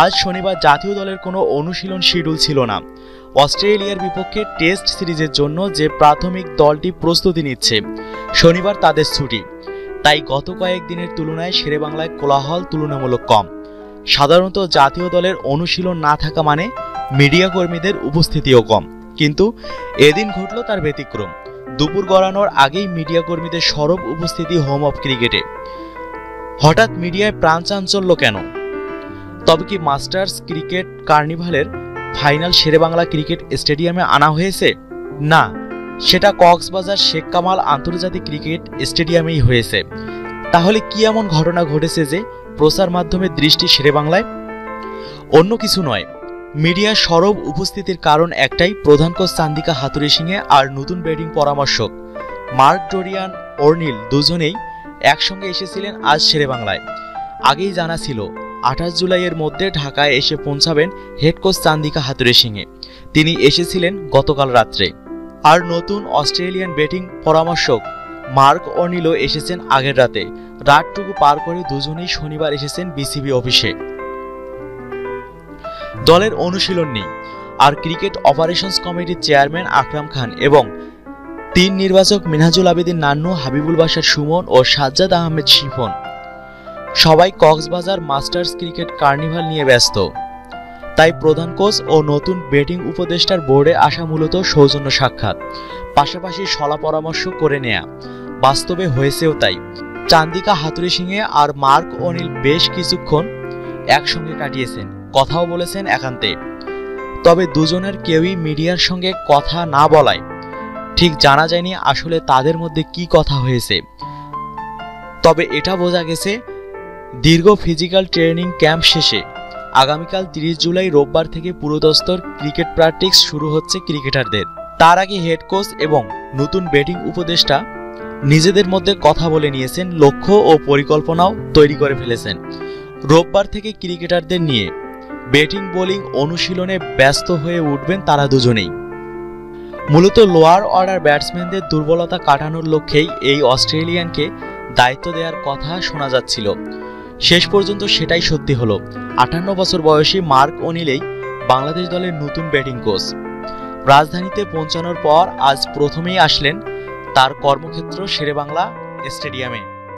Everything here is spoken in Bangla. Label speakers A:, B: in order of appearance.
A: আজ শনিবার জাতীয় দলের কোনো অনুশীলন শিডিউল ছিল না। অস্ট্রেলিয়ার বিপক্ষে টেস্ট সিরিজের জন্য যে প্রাথমিক দলটি প্রস্তুতি নিচ্ছে, শনিবার তাদের ছুটি। তাই গত কয়েকদিনের তুলনায় শেরেবাংলায় কোলাহল তুলনামূলক কম। সাধারণত জাতীয় দলের অনুশীলন না থাকা মানে মিডিয়া কর্মীদের উপস্থিতিও কম। কিন্তু এদিন ঘটল তার ব্যতিক্রম। দুপুর গড়ানোর আগেই মিডিয়া কর্মীদের সরব উপস্থিতি হোম অফ ক্রিকেটে। হঠাৎ মিডিয়ায় প্রাণ চাঞ্চল্য কেন? তবে কি মাস্টার্স ক্রিকেট কার্নিভালের ফাইনাল শেরেবাংলা ক্রিকেট স্টেডিয়ামে আনা হয়েছে? না, সেটা কক্সবাজার শেখ কামাল আন্তর্জাতিক ক্রিকেট স্টেডিয়ামেই হয়েছে। তাহলে কি এমন ঘটনা ঘটেছে যে প্রচার মাধ্যমে দৃষ্টি শেরেবাংলায় অন্য কিছু নয় মিডিয়ার সরব উপস্থিতির কারণ একটাই প্রধান কোচ চান্দিকা হাতুরি সিংহে আর নতুন ব্যাটিং পরামর্শক মার্ক ডোরিয়ান অর্নিল দুজনেই একসঙ্গে এসেছিলেন আজ শেরেবাংলায় আগেই জানা ছিল আঠাশ জুলাইয়ের মধ্যে ঢাকায় এসে পৌঁছাবেন head coach Chandika Hathurusingha. তিনি এসেছিলেন গতকাল রাত্রে। আর নতুন অস্ট্রেলিয়ান ব্যাটিং পরামর্শক মার্ক অর্নিলও এসেছেন আগের রাতে। রাতটুকু পার করে দুজনেই শনিবার এসেছেন বিসিবি অফিসে। দলের অনুশীলন নেই। আর ক্রিকেট অপারেশনস কমিটির চেয়ারম্যান আকরাম খান এবং তিন নির্বাচক মিনহাজুল আবেদিন নান্নু, হাবিবুল বাসার সুমন ও সাজ্জাদ আহমেদ শিফন। সবাই কক্সবাজার মাস্টার্স ক্রিকেট কার্নিভাল নিয়ে ব্যস্ত। তাই প্রধান কোচ ও নতুন ব্যাটিং উপদেষ্টার বোর্ডে আসা মূলত সৌজন্য সাক্ষাৎ। পাশাপাশি সলা পরামর্শ করে নেয়া। বাস্তবে হয়েছেও তাই। চান্দিকা হাতুরি সিংহে আর মার্ক অনিল বেশ কিছুক্ষণ একসঙ্গে কাটিয়েছেন। কথাও বলেছেন একান্তে। তবে দুজনের কেউই মিডিয়ার সঙ্গে কথা না বলায়। ঠিক জানা যায়নি আসলে তাদের মধ্যে কি কথা হয়েছে। তবে এটা বোঝা গেছে দীর্ঘ ফিজিক্যাল ট্রেনিং ক্যাম্প শেষে আগামীকাল তিরিশ জুলাই রোববার থেকে পুরোদস্তর ক্রিকেট প্র্যাকটিস শুরু হচ্ছে ক্রিকেটারদের। তার আগে হেড কোচ এবং নতুন ব্যাটিং উপদেষ্টা নিজেদের মধ্যে কথা বলে নিয়েছেন, লক্ষ্য ও পরিকল্পনাও তৈরি করে ফেলেছেন। রোববার থেকে ক্রিকেটারদের নিয়ে ব্যাটিং বোলিং অনুশীলনে ব্যস্ত হয়ে উঠবেন তারা দুজনেই। মূলত লোয়ার অর্ডার ব্যাটসম্যানদের দুর্বলতা কাটানোর লক্ষ্যেই এই অস্ট্রেলিয়ানকে দায়িত্ব দেওয়ার কথা শোনা যাচ্ছিল। শেষ পর্যন্ত সেটাই সত্যি হলো। আটান্ন বছর বয়সী মার্ক অনিলেই বাংলাদেশ দলের নতুন ব্যাটিং কোচ। রাজধানীতে পৌঁছানোর পর আজ প্রথমেই আসলেন তার কর্মক্ষেত্র শেরেবাংলা স্টেডিয়ামে।